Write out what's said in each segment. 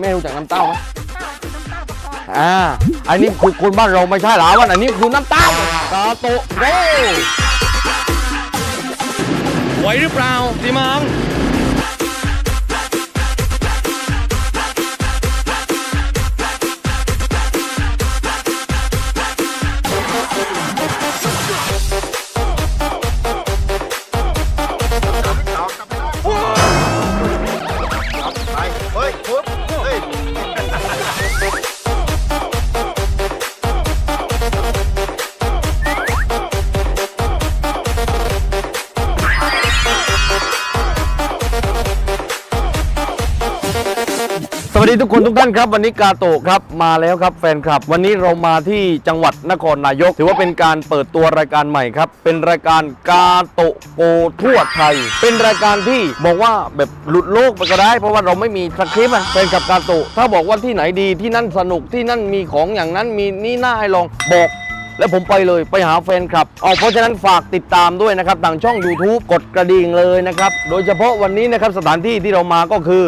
แม่รู้จักน้ำเต้าไหมเต้าคือน้ำเต้าประคองอ่า อันนี้คือคนบ้านเราไม่ใช่หรอวันอันนี้คือน้ำเต้ากาโตะเร่ไหวหรือเปล่าตีมัง ดีทุกคนทุกท่านครับวันนี้กาโตะครับมาแล้วครับแฟนคลับ วันนี้เรามาที่จังหวัดนครนายก ถือว่าเป็นการเปิดตัวรายการใหม่ครับ เป็นรายการกาโตะโกทั่วไทย เป็นรายการที่บอกว่าแบบหลุดโลกไปก็ได้ เพราะว่าเราไม่มีสคริปต์อะแฟนคลับกาโตะถ้าบอกว่าที่ไหนดีที่นั่นสนุกที่นั่นมีของอย่างนั้นมีนี่น่าให้ลองบอกแล้วผมไปเลยไปหาแฟนคลับเอาเพราะฉะนั้นฝากติดตามด้วยนะครับทางช่อง YouTube กดกระดิ่งเลยนะครับ โดยเฉพาะวันนี้นะครับสถานที่ที่เรามาก็คือ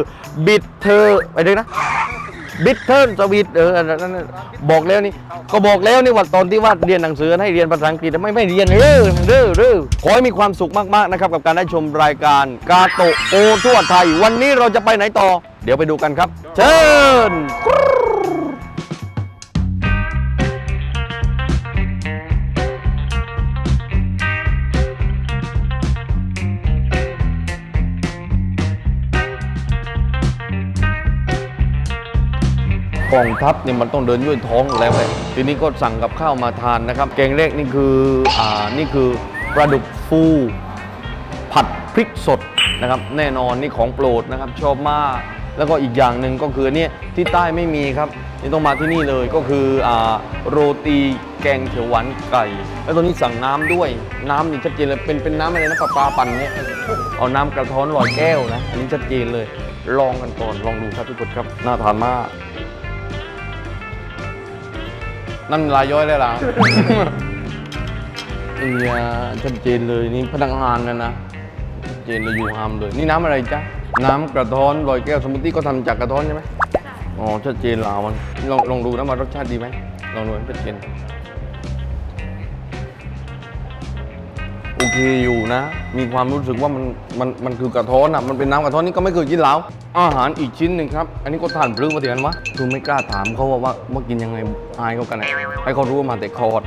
บิดเธอไปเลยนะบิดเทิร์นสวิตเออนั่นบอกแล้วนี่ก็บอกแล้วนี่ว่าตอนที่ว่าเรียนหนังสือให้เรียนภาษาอังกฤษไม่ไม่เรียนเรื่อเด้อเด้อขอให้มีความสุขมากๆนะครับกับการได้ชมรายการกาโตโอทั่วไทย วันนี้เราจะไปไหนต่อ เดี๋ยวไปดูกันครับ เชิญ กองทัพเนี่ยมันต้องเดินด้วยท้องแล้วเลยทีนี้ก็สั่งกับข้าวมาทานนะครับ แกงเลกนี่คืออ่านี่คือปลาดุกฟู ผัดพริกสดนะครับ แน่นอนนี่ของโปรดนะครับชอบมาก แล้วก็อีกอย่างหนึ่งก็คือเนี่ยที่ใต้ไม่มีครับนี่ต้องมาที่นี่เลยก็คืออ่าโรตีแกงเขียวหวานไก่ แล้วตอนนี้สั่งน้ำด้วยน้ำนี่ชัดเจนเลยเป็นเป็นน้ำอะไรนะปลาปลาปั่นเนี่ยเอาน้ำกระท้อนลอยแก้วนะอันนี้ชัดเจนเลย ลองกันก่อนลองดูครับทุกคนครับน่าทานมาก นั่นลายย้อยเลยล่ะเนี่ยชัดเจนเลยนี่พนักงานนะนะชัดเจนเลยอยู่ฮามเลย นี่น้ำอะไรจ๊ะ น้ำกระท้อนลอยแก้วสมูทตี้ก็ทำจากกระท้อนใช่ไหมอ๋อชัดเจนลามันลองลองดูนะว่ารสชาติดีไหมลองดูให้ชัดเจน โอเคอยู่นะ มีความรู้สึกว่ามันมันมันคือกระท้อนอะมันเป็นน้ำกระท้อนนี่ก็ไม่เคยกินแล้ว อาหารอีกชิ้นหนึ่งครับ อันนี้ก็ทานปลื้มมาเถียนวะคือไม่กล้าถามเขาว่าว่าว่ากินยังไงอายเขากันอะให้เขารู้ว่ามาแต่คอร์ด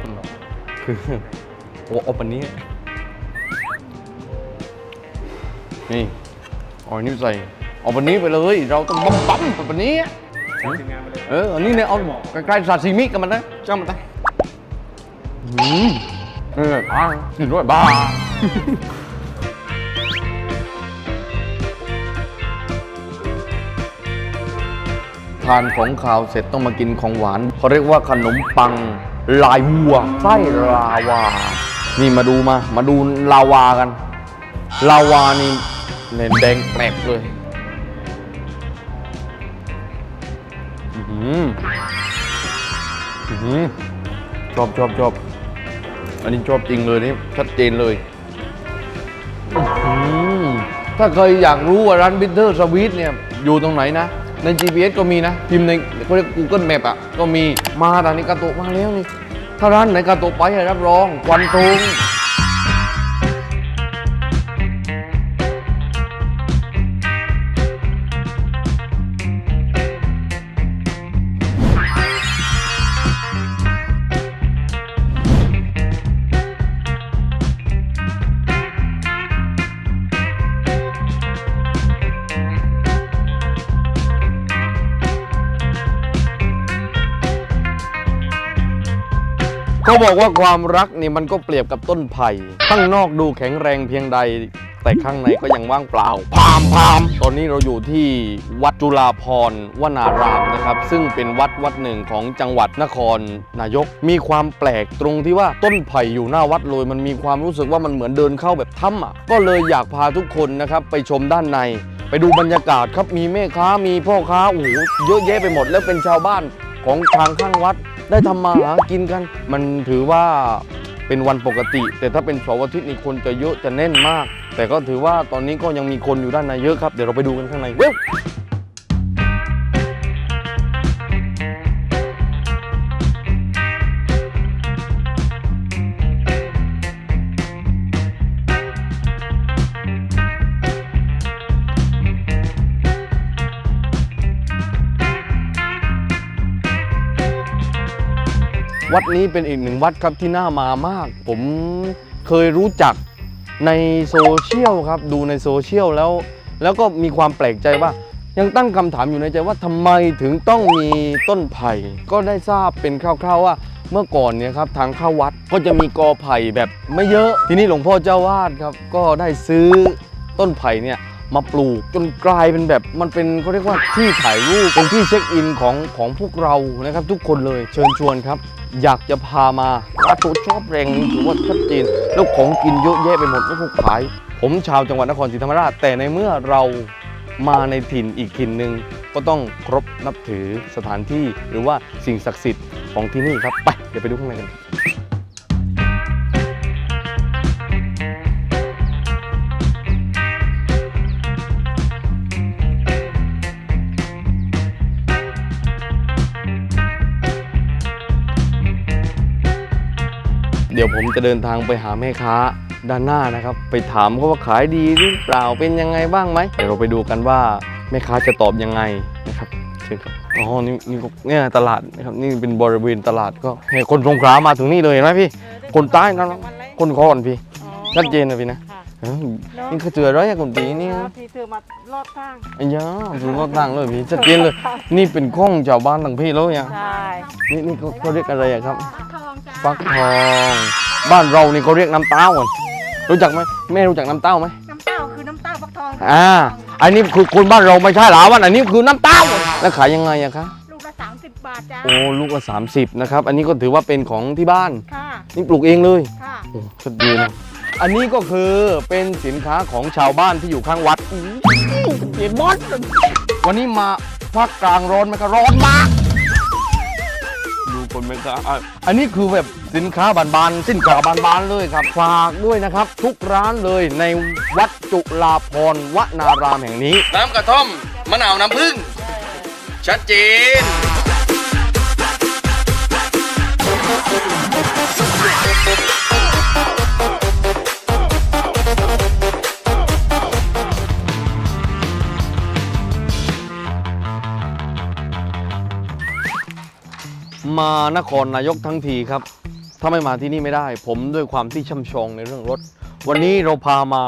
คือโอ้อาปันนี้ นี่เอาอันนี้ใส่เอาปันนี้ไปเลย เราต้องปั๊มปั๊มปันนี้เอออันนี้เนี่ยเอาใกล้ๆซาซิมิกันมันนะจ้ามันนะอืม เออบ้ากินด้วยบ้าทานของขาวเสร็จต้องมากินของหวานเขาเรียกว่าขนมปังลายวัวไส้ลาวา นี่มาดูมา มาดูลาวากัน ลาวานี่เนี่ยแดงแปลกเลยอื้อหืออื้อหือชอบชอบชอบ อันนี้ชอบจริงเลยนี่ชัดเจนเลยถ้าเคยอยากรู้ว่าร้านบิทเทอร์สวีทเนี่ยอยู่ตรงไหนนะ ใน GPS ก็มีนะ พิมพ์ในเขาเรียก Google Map อะ ก็มีมาร้านนี้กาโตะมาแล้วนี่ ถ้าร้านไหนกาโตะไปให้รับรองควันทง บอกว่าความรักนี่มันก็เปรียบกับต้นไผ่ข้างนอกดูแข็งแรงเพียงใด แต่ข้างในก็ยังว่างเปล่า พามพามตอนนี้เราอยู่ที่วัดจุฬาพรวนารามนะครับ ซึ่งเป็นวัดวัดหนึ่งของจังหวัดนครนายก มีความแปลกตรงที่ว่าต้นไผ่อยู่หน้าวัดเลย มันมีความรู้สึกว่ามันเหมือนเดินเข้าแบบถ้ำอะก็เลยอยากพาทุกคนนะครับไปชมด้านใน ไปดูบรรยากาศครับมีแม่ค้ามีพ่อค้าโอ้โหเยอะแยะไปหมดแล้วเป็นชาวบ้านของทางข้างวัด ได้ทำมาหากินกัน มันถือว่าเป็นวันปกติ แต่ถ้าเป็นเสาร์อาทิตย์นี่คนจะเยอะจะแน่นมาก แต่ก็ถือว่าตอนนี้ก็ยังมีคนอยู่ด้านในเยอะครับ เดี๋ยวเราไปดูกันข้างในเว้ย วัดนี้เป็นอีกหนึ่งวัดครับที่น่ามามาก ผมเคยรู้จักในโซเชียลครับ ดูในโซเชียลแล้ว แล้วก็มีความแปลกใจว่า ยังตั้งคำถามอยู่ในใจว่าทำไมถึงต้องมีต้นไผ่ ก็ได้ทราบเป็นคร่าวๆว่าเมื่อก่อนเนี่ยครับทางเข้าวัดก็จะมีกอไผ่แบบไม่เยอะ ทีนี้หลวงพ่อเจ้าวาดครับก็ได้ซื้อต้นไผ่เนี่ย มาปลูก จนกลายเป็นแบบมันเป็นเขาเรียกว่าที่ถ่ายรูปเป็นที่เช็คอินของของพวกเรานะครับ ทุกคนเลยเชิญชวนครับ อยากจะพามาอาตุชอบแรงนี้ถือว่าชัดเจนแล้วของกินเยอะแยะไปหมดแล้วก็ขาย ผมชาวจังหวัดนครศรีธรรมราช แต่ในเมื่อเรามาในถิ่นอีกถิ่นหนึ่งก็ต้องครบนับถือสถานที่หรือว่าสิ่งศักดิ์สิทธิ์ของที่นี่ครับไปเดี๋ยวไปดูข้างในกัน ดี๋ยวผมจะเดินทางไปหาแม่ค้าด้านหน้านะครับ ไปถามเขาว่าขายดีหรือเปล่าเป็นยังไงบ้างไหมเดี๋ยวเราไปดูกันว่าแม่ค้าจะตอบยังไงนะครับเชิญครับอ๋อนี่นี่ก็เนี่ยตลาดนะครับนี่เป็นบริเวณตลาดก็เห็นคนสงขลามาถึงนี่เลยเห็นไหมพี่ คนใต้นะคนคอนพี่ชัดเจนนะพี่นะค่ะเอ้ย นี่คือเจอร้อยคนปีนี่แล้วพี่เธอมาลอดข้างอันยาถึงก็ตั้งเลยพี่ชัดเจนเลย นี่เป็นข้องชาวบ้านทั้งพี่แล้วยังใช่นี่นี่เขาเขาเรียกอะไรอะครับทองจ้าฟักทองบ้านเรานี่เขาเรียกน้ำเต้ากันรู้จักไหมแม่รู้จักน้ำเต้าไหมน้ำเต้าคือน้ำเต้าฟักทองอ่าอันนี้คือคนบ้านเราไม่ใช่หรอวันอันนี้คือน้ำเต้าแล้วขายยังไงอะคะลูกละสามสิบบาทจ้าโอ้ลูกละ30นะครับ อันนี้ก็ถือว่าเป็นของที่บ้านค่ะนี่ปลูกเองเลยค่ะโอ้ชัดดีนะ อันนี้ก็คือเป็นสินค้าของชาวบ้านที่อยู่ข้างวัดอื้อเห็นบอสวันนี้มาภาคกลางร้อนไหมครับร้อนมากดูคนไหมครับอะอันนี้คือแบบสินค้าบานๆสินค้าบานๆเลยครับ ฝากด้วยนะครับ ทุกร้านเลยในวัดจุฬาพรณ์วนารามแห่งนี้ น้ำกระท่อมมะนาวน้ำผึ้งชัดเจน มานครนายกทั้งทีครับ ถ้าไม่มาที่นี่ไม่ได้ ผมด้วยความที่ช่ำชองในเรื่องรถ วันนี้เราพามา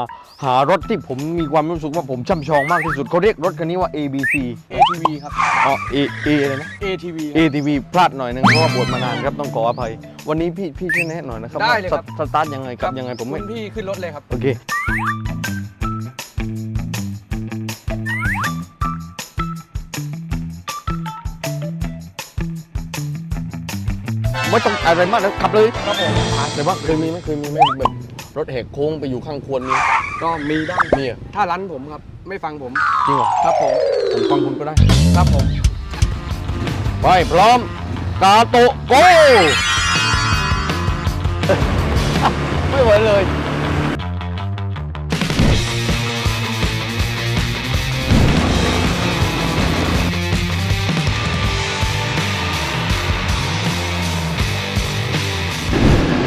หารถที่ผมมีความรู้สึกว่าผมช่ำชองมากที่สุดเขาเรียกรถคันนี้ว่า ABC ATV ครับ อ๋อ A A อะไรนะ ATV ATV พลาดหน่อยนึงเพราะว่าบวชมานานครับต้องขออภัย วันนี้พี่พี่ช่วยแนะหน่อยนะครับได้เลยครับ ว่าสสตาร์ทยังไงครับยังไงผมไม่ คุณพี่ขึ้นรถเลยครับ โอเค ไม่ต้องอะไรมากนะขับเลยครับผมแต่ว่าเคยมีไหมเคยมีไหมแบบรถแหกโค้งไปอยู่ข้างควรมีก็มีบ้างมีเหรอถ้าร้านผมครับ ไม่ฟังผม จริงเหรอครับผมผมฟังคุณก็ได้ ครับผม ไปพร้อม กาโตะโก ไม่ไหวเลย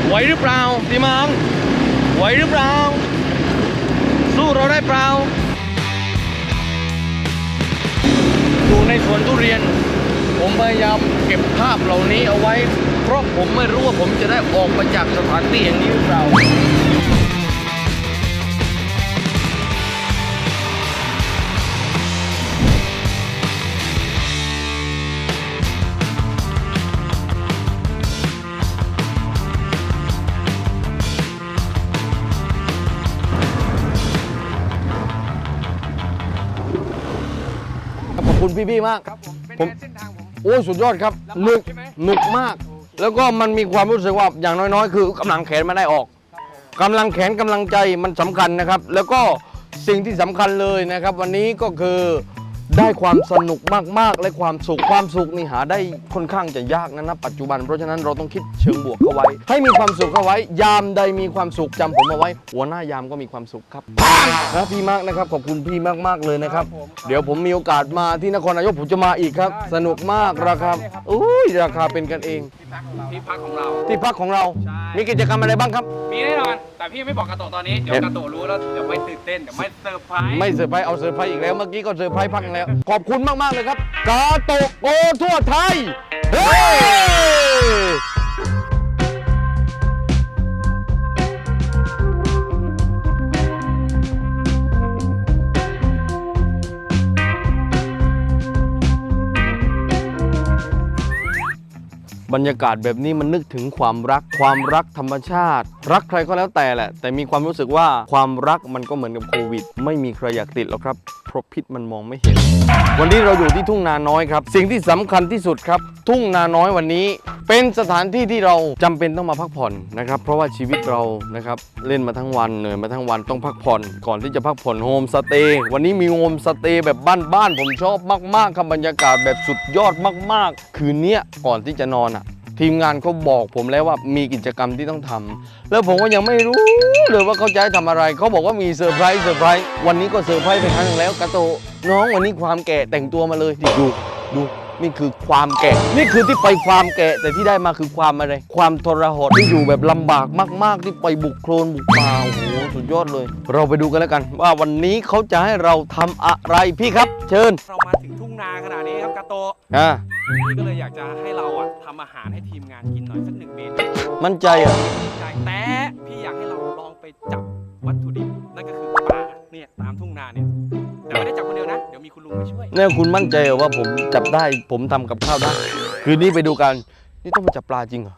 ไหวหรือเปล่าตีมังไหวหรือเปล่า สู้เราได้เปล่าอยู่ในสวนทุเรียน ผมพยายามเก็บภาพเหล่านี้เอาไว้ เพราะผมไม่รู้ว่าผมจะได้ออกมาจากสถานที่อย่างนี้หรือเปล่า ขอบคุณพี่ๆมาก ครับผมเป็นผมไงเส้นทางผม โอ้สุดยอดครับลำบากหนุกใช่ไหม หนุกมาก แล้วก็มันมีความรู้สึกว่าอย่างน้อยๆ คือกำลังแขนมันได้ออกกำลังแขนกำลังใจมันสำคัญนะครับ แล้วก็สิ่งที่สำคัญเลยนะครับ วันนี้ก็คือ ได้ความสนุกมากๆ และความสุขความสุขนี่หาได้ค่อนข้างจะยากนะณปัจจุบัน เพราะฉะนั้นเราต้องคิดเชิงบวกเข้าไว้ ให้มีความสุขเข้าไว้ ยามใดมีความสุขจำผมเอาไว้ หัวหน้ายามก็มีความสุขครับนะพี่มากนะครับขอบคุณพี่มากๆเลยนะครับผมเดี๋ยวผมมีโอกาสมาที่นครนายกผมจะมาอีกครับได้สนุกมากราคาได้ครับอุ้ยราคาเป็นกันเอง ที่พักของเรา ที่พักของเราใช่มีกิจกรรมอะไรบ้างครับ มีแน่นอน แต่พี่ไม่บอกกระโตะตอนนี้ เดี๋ยวเอ๊ะกระโตะรู้แล้ว เดี๋ยวไม่ตื่นเต้น เดี๋ยวไม่เซอร์ไพรส์ ไม่เซอร์ไพรส์ เอาเซอร์ไพรส์อีกแล้ว เมื่อกี้ก็เซอร์ไพรส์พักแล้วขอบคุณมาก ๆ เลยครับ กาโตะโอทั่วไทย เฮ้ บรรยากาศแบบนี้มันนึกถึงความรัก ความรักธรรมชาติ รักใครก็แล้วแต่แหละ แต่มีความรู้สึกว่าความรักมันก็เหมือนกับโควิด ไม่มีใครอยากติดหรอกครับเพราะพิษมันมองไม่เห็น วันนี้เราอยู่ที่ทุ่งนาน้อยครับ สิ่งที่สำคัญที่สุดครับ ทุ่งนาน้อยวันนี้ เป็นสถานที่ที่เราจำเป็นต้องมาพักผ่อนนะครับ เพราะว่าชีวิตเรานะครับเล่นมาทั้งวันเหนื่อยมาทั้งวันต้องพักผ่อนก่อนที่จะพักผ่อนโฮมสเตย์วันนี้มีโฮมสเตย์แบบบ้านๆผมชอบมากๆครับบรรยากาศแบบสุดยอดมาก ๆ คืนนี้ก่อนที่จะนอนอะ ทีมงานเขาบอกผมแล้วว่ามีกิจกรรมที่ต้องทำแล้วผมก็ยังไม่รู้เลยว่าเขาจะให้ทำอะไร เขาบอกว่ามีเซอร์ไพรส์เซอร์ไพรส์วันนี้ก็เซอร์ไพรส์ไปครั้งนึงแล้วกระโตน้องวันนี้ความแก่แต่งตัวมาเลยดิดูดู นี่คือความแก่นี่คือที่ไปความแก่แต่ที่ได้มาคือความอะไร ความทรหดที่อยู่แบบลำบากมาก ๆ ที่ไปบุกโคลนบุกป่าโอ้โหสุดยอดเลย เราไปดูกันแล้วกัน ว่าวันนี้เขาจะให้เราทำอะไรพี่ครับ เชิญ เรามาถึงทุ่งนาขนาดนี้ครับกาโตะอ่าพี่ก็เลยอยากจะให้เราอะทำอาหารให้ทีมงานกินหน่อยสักหนึ่งเมนูมั่นใจอะใช่แต่พี่อยากให้เราลองไปจับวัตถุดิบนั่นก็คือปลาเนี่ยตามทุ่งนาเนี่ย แต่ไม่ได้จับคนเดียวนะ เดี๋ยวมีคุณลุงมาช่วย เนี่ยคุณมั่นใจเหรอว่าผมจับได้ผมทำกับข้าวได้ คืนนี้ไปดูกัน นี่ต้องไปจับปลาจริงเหรอ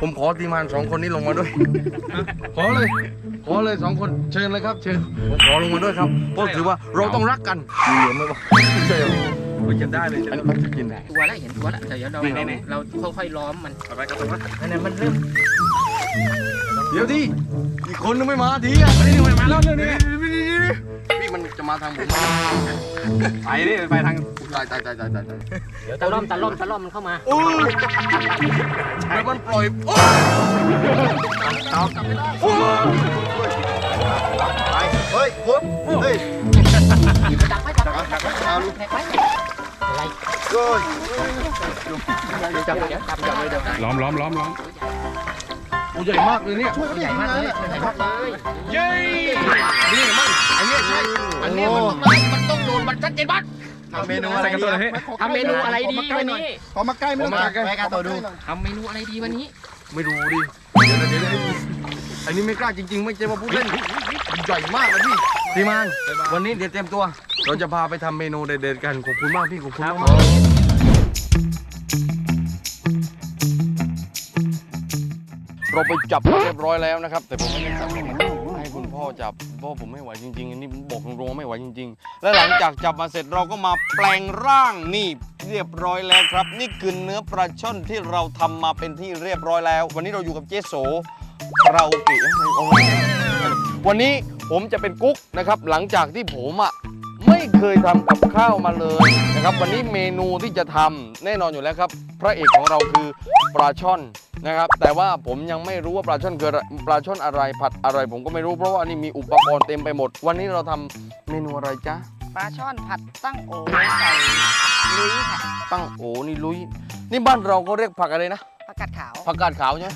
ผมขอทีมงานสองคนนี้ลงมาด้วย ขอเลย ขอเลยสองคนเชิญเลยครับ เชิญ ผมขอลงมาด้วยครับเพราะถือว่าเราต้องรักกันมีเหลือไหมวะไม่ใช่เหรอ ไม่จะได้เลยอันนี้มันจะกินไหนตัวแล้วเห็นตัวแล้วเดี๋ยวเราเราค่อยๆล้อมมันไปกาโตะอันนั้นมันเริ่มเดี๋ยวดิอีกคนนึงไม่มาทีอะนี่นี่มาแล้วเนี่นี่พี่มันจะมาทางผมไปนี่ไปทางตายตายตายตายตายเดี๋ยวตะล่อมตะล่อมตะล่อมมันเข้ามาโอ้ยแล้วมันปล่อยโอ้ยเอากลับไม่ได้โอ้ยไปเฮ้ยปุ๊บเฮ้ยดักไว้ดักไว้ดักไว้ จับเดี๋ยวจับจับเลยเดี๋ยวล้อมล้อมล้อมล้อมตัวใหญ่มากเลยเนี่ยช่วยเขาใหใหญ่ญ่มามากกเลเลยยใหญ่มากเลยเย้นี่มั้งอันเนี้ยใช่อันนี้มันต้องมันต้องโดนมันชัดเจนบัดทำเมนูอะไรดีทำเมนูอะไรดีวันนี้ขอมาใกล้ไม่ต้องจับแม่กาตัวดูทำเมนูอะไรดีวันนี้ ไม่รู้ดิเดี๋ยวนะเดี๋ยวนะอันนี้ไม่กล้าจริง ๆ ไม่ใช่ว่าพูดเล่นมันใหญ่มากนะพี่ทีมงานวันนี้เดี๋ยวเตรียมตัว เราจะพาไปทำเมนูเด็ดๆกัน ขอบคุณมากพี่ ขอบคุณมากเราไปจับมาเรียบร้อยแล้วนะครับ แต่ผมไม่ได้จับให้คุณพ่อจับเพราะผมไม่ไหวจริงๆอันนี้ผมบอกตรงๆว่าไม่ไหวจริง ๆ และหลังจากจับมาเสร็จเราก็มาแปลงร่างนี่เรียบร้อยแล้วครับ นี่คือเนื้อปลาช่อนที่เราทำมาเป็นที่เรียบร้อยแล้ว วันนี้เราอยู่กับเจโสเราโอเกะเอาไว้วันนี้ผมจะเป็นกุ๊กนะครับ หลังจากที่ผมอะ ไม่เคยทำกับข้าวมาเลยนะครับ วันนี้เมนูที่จะทำแน่นอนอยู่แล้วครับ พระเอกของเราคือปลาช่อนนะครับ แต่ว่าผมยังไม่รู้ว่าปลาช่อนคืออะไรปลาช่อนอะไรผัดอะไร ผมก็ไม่รู้เพราะว่านี่มีอุปกรณ์เต็มไปหมด วันนี้เราทำเมนูอะไรจ๊ะปลาช่อนผัดตั้งโอใส่ลุยค่ะตั้งโอ้นี่ลุย นี่บ้านเราก็เรียกผักอะไรนะผักกาดขาวผักกาดขาวใช่ไหม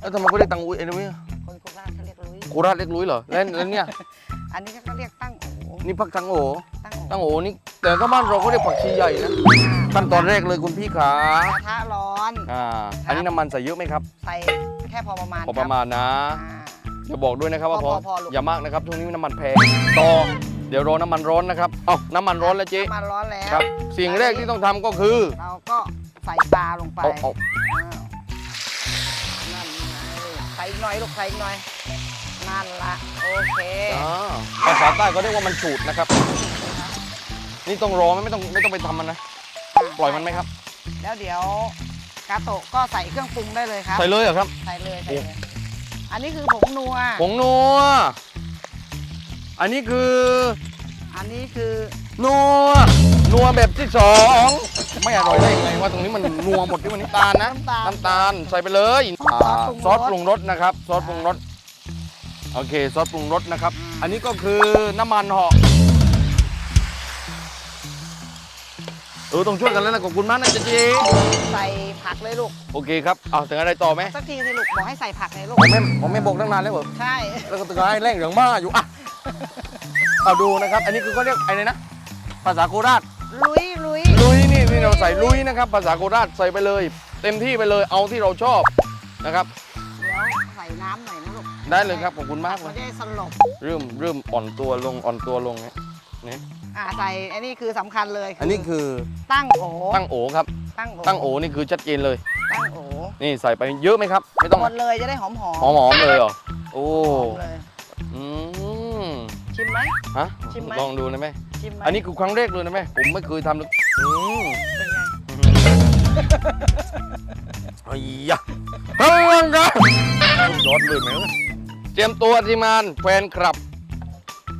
แล้วทำไมเขาเรียกตังอุ้ยเอ็นวิคนโคราชเขาเรียกลุยโคราชเรียกลุยเหรอแล้วแล้วเนี่ยอันนี้ก็เรียกตั้งโอ นี่ผักตังโอตั้งโอตังโอนี่แต่ถ้าบ้านเราก็เรียกผักชีใหญ่นะขั้นตอนแรกเลยคุณพี่ขากระทะร้อนอ่าอันนี้น้ำมันใส่เยอะไหมครับ ใส่แค่พอประมาณพอประมาณนะอ่าอย่าบอกด้วยนะครับว่าพพออพอลูกอย่ามากนะครับช่วงนี้น้ำมันแพงต่อเดี๋ยวรอน้ำมันร้อนนะครับเอ้าน้ำมันร้อนแล้วเจ๊น้ำมันร้อนแล้วครับสิ่งแรกที่ต้องทำก็คือเราก็ใส่ปลาลงไปเอาเอาอ้าวนั่นไงใส่อีกหน่อยลูกใส่อีกหน่อย นั่นละโอเคอ่าภาษาใต้เขาเรียกว่ามันฉูดนะครับ นี่ต้องรอไหมไม่ต้องไม่ต้องไปทำมันนะ ปล่อยมันไหมครับ แล้วเดี๋ยวกาโตะก็ใส่เครื่องปรุงได้เลยครับ ใส่เลยเหรอครับ ใส่เลยใส่โอ้เลยอันนี้คือผงนัว ผงนัว อันนี้คืออันนี้คือนัว นัวแบบที่สองไม่อร่อยได้ยังไงว่าตรงนี้มันนัวหมดที่วันนี้ตาลนะน้ำตาลน้ำตาลใส่ไปเลยอ่าซซออสสปปรุรุงงรรสสนะครับ ซอสปรุงรส โอเคซอสปรุงรสนะครับ อันนี้ก็คือน้ำมันเหาะเออต้องช่วยกันแล้วนะขอบคุณมากนะเจ๊เจ๊ใส่ผักเลยลูก โอเคครับเอาถึงอะไรต่อไหมสักทีสิลูกบอกให้ใส่ผักเลยลูกผมไม่ผมไม่บอกตั้งนานแล้วเหรอใช่แล้วก็ตึงให้แรงเหลืองมาอยู่อะเอาดูนะครับ อันนี้คือเขาเรียกอะไรนะ ภาษาโคราชลุยลุยลุยนี่นี่เราใส่ลุยนะครับ ภาษาโคราชใส่ไปเลย เต็มที่ไปเลยเอาที่เราชอบนะครับเดี๋ยวใส่น้ำหน่อยนะลูก ได้เลยครับขอบคุณมากเลมันยจะได้สลบเริ่มเริ่มอ่อนตัวลงอ่อนตัวลงเนี่ยนี่อ่าใส่อันนี้คือสำคัญเลยอันนี้คือตั้งโอตั้งโอครับ ตั้งโอตั้งโอนี่คือชัดเจนเลย ตั้งโอนี่ใส่ไปเยอะไหมครับ ไม่ต้องหมดเลยจะได้หอมหอมหอมหอมๆเลยเหรอโอ้เลยอืมชิมไหม ฮะชิมไหม ลองดูนะแม่ชิมไหมอันนี้คือครั้งแรกเลยนะแม่ผมไม่เคยทำเลยอืมเป็นไงไอ้ยะเฮ้ยนะยอดเลยไหมวะ เตรียมตัวทีมงานแฟนคลับ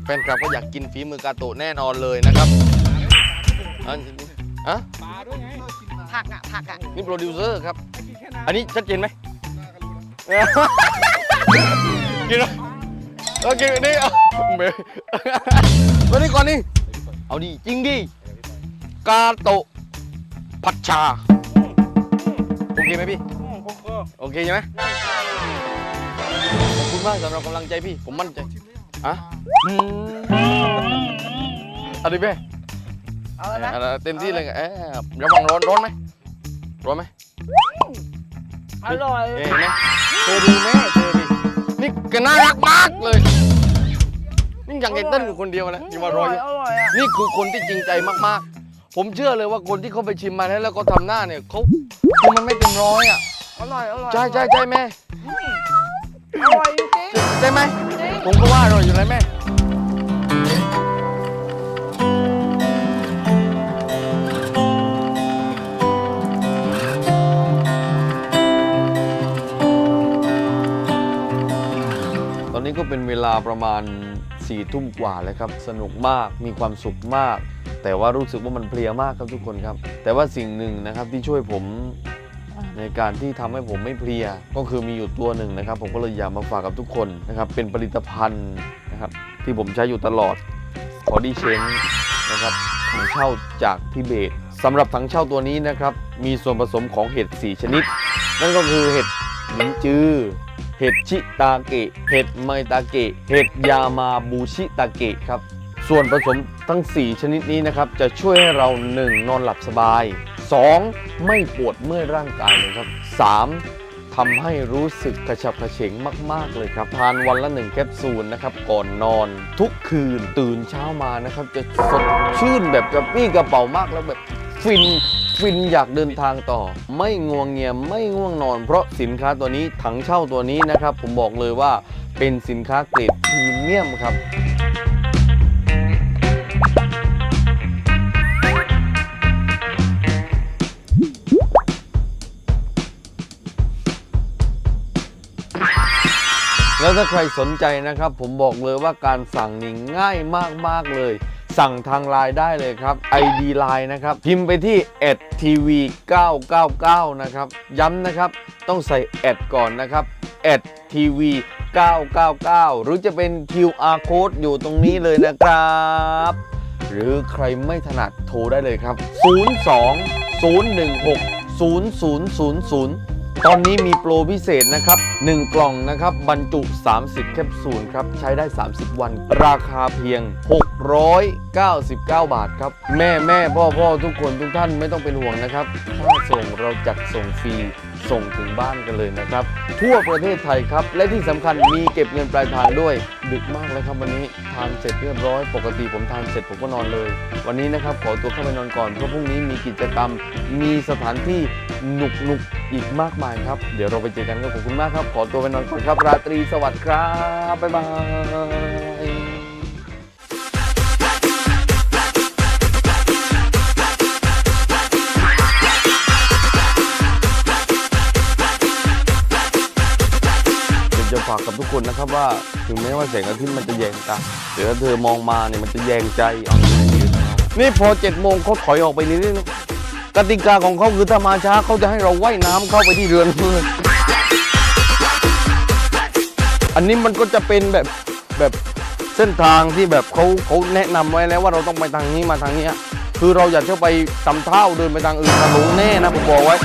แฟนคลับก็อยากกินฝีมือกาโตะแน่นอนเลยนะครับอันอะปลาด้วยไงผักอะผักอะนี่โปรดิวเซอร์ครับไม่กินแค่น้ำอันนี้ชัดเจนไหมกินเหรอโอเคนี่เอาเบวันนี้ก่อนนี่เอาดิจริงดิกาโตะผัดชา โอเคไหมพี่อืมผมเออโอเคใช่ไหมขอบคุณ มากสำหรับกำลังใจพี่ ผมมั่นใจอะอืมเอะไรเป้เอาแล้วนะเอาเต็มที่เลยเอ๊ะระวังร้อนร้อนไหมร้อนไหมอร่อยเห็นไหมเธอดีแม่เธอดีนี่แกน่ารักมากเลย นี่อย่างไอ้เต้นอยู่คนเดียวนะอย่ามารอเยอะอร่อยอะนี่คือคนที่จริงใจมากๆ ผมเชื่อเลยว่าคนที่เขาไปชิมมาแล้วแล้วก็ทำหน้าเนี่ยเขาคือมันไม่เต็มร้อยอะ อร่อยอร่อยใช่ใช่ใช่แม่ อร่อยจริง ใช่ไหมๆจริงผมก็ว่าอร่อยอยู่แล้วแม่ ตอนนี้ก็เป็นเวลาประมาณ4ี่ทุ่มกว่าแล้วครับ สนุกมาก มีความสุขมาก แต่ว่ารู้สึกว่ามันเพลียมากครับทุกคนครับ แต่ว่าสิ่งหนึ่งนะครับที่ช่วยผม ในการที่ทำให้ผมไม่เพลีย ก็คือมีอยู่ตัวหนึ่งนะครับ ผมก็เลยอยากมาฝากกับทุกคนนะครับ เป็นผลิตภัณฑ์นะครับ ที่ผมใช้อยู่ตลอด Body Change นะครับถังเช่าจากทิเบตสำหรับถังเช่าตัวนี้นะครับ มีส่วนผสมของเห็ด 4 ชนิด นั่นก็คือเห็ดหลินจือ เห็ดชิตาเกะ เห็ดไมตาเกะ เห็ดยามาบูชิตาเกะครับ ส่วนผสมทั้ง 4 ชนิดนี้นะครับ จะช่วยให้เรา 1. นอนหลับสบาย 2. ไม่ปวดเมื่อยร่างกายเลยครับ 3. ทำให้รู้สึกกระฉับกระเฉงมาก ๆ เลยครับ ทานวันละ 1 แคปซูลนะครับ ก่อนนอนทุกคืนตื่นเช้ามานะครับ จะสดชื่นแบบกระปี้กระเป๋ามากแล้วแบบฟินฟินอยากเดินทางต่อ ไม่ง่วงเงียไม่ง่วงนอน เพราะสินค้าตัวนี้ถังเช่าตัวนี้นะครับ ผมบอกเลยว่าเป็นสินค้าเกรดพรีเมียมครับ แล้วถ้าใครสนใจนะครับ ผมบอกเลยว่าการสั่งนี่ง่ายมากๆเลย สั่งทางไลน์ได้เลยครับ ID ไลน์นะครับ พิมพ์ไปที่ @tv 999นะครับ ย้ำนะครับ ต้องใส่แอดก่อนนะครับ @tv 999 หรือจะเป็น QR code อยู่ตรงนี้เลยนะครับ หรือใครไม่ถนัดโทรได้เลยครับ 02 016 0000 ตอนนี้มีโปรพิเศษนะครับ 1 กล่องนะครับ บรรจุ 30 แคปซูลครับ ใช้ได้ 30 วัน ราคาเพียง 699 บาทครับ แม่แม่พ่อพ่อทุกคนทุกท่านไม่ต้องเป็นห่วงนะครับค่าส่งเราจัดส่งฟรีส่งถึงบ้านกันเลยนะครับ ทั่วประเทศไทยครับ และที่สำคัญมีเก็บเงินปลายทางด้วย ดึกมากแล้วครับวันนี้ทานเสร็จเรียบร้อย ปกติผมทานเสร็จผมก็นอนเลย วันนี้นะครับขอตัวเข้าไปนอนก่อนเพราะพรุ่งนี้มีกิจกรรมมีสถานที่ หนุกหนุกอีกมากมายครับ เดี๋ยวเราไปเจอกันครับขอบคุณมากครับ ขอตัวไปนอนก่อนครับ ราตรีสวัสดิ์ครับ บ๊ายบายอยากจะฝากกับทุกคนนะครับว่าถึงแม้ว่าแสงอาทิตย์มันจะแยงตาแต่ถ้าเธอมองมาเนี่ยมันจะแยงใจ นี่พอเจ็ดโมงเขาถอยออกไปนิดนึง กติกาของเขาคือถ้ามาช้าเขาจะให้เราว่ายน้ำเข้าไปที่เรือนอันนี้มันก็จะเป็นแบบแบบเส้นทางที่แบบเขาเขาแนะนำไว้แล้วว่าเราต้องไปทางนี้มาทางนี้คือเราอยากจะไปตำเท่าเดินไปทางอื่นทะลุแน่นะผมบอกไว้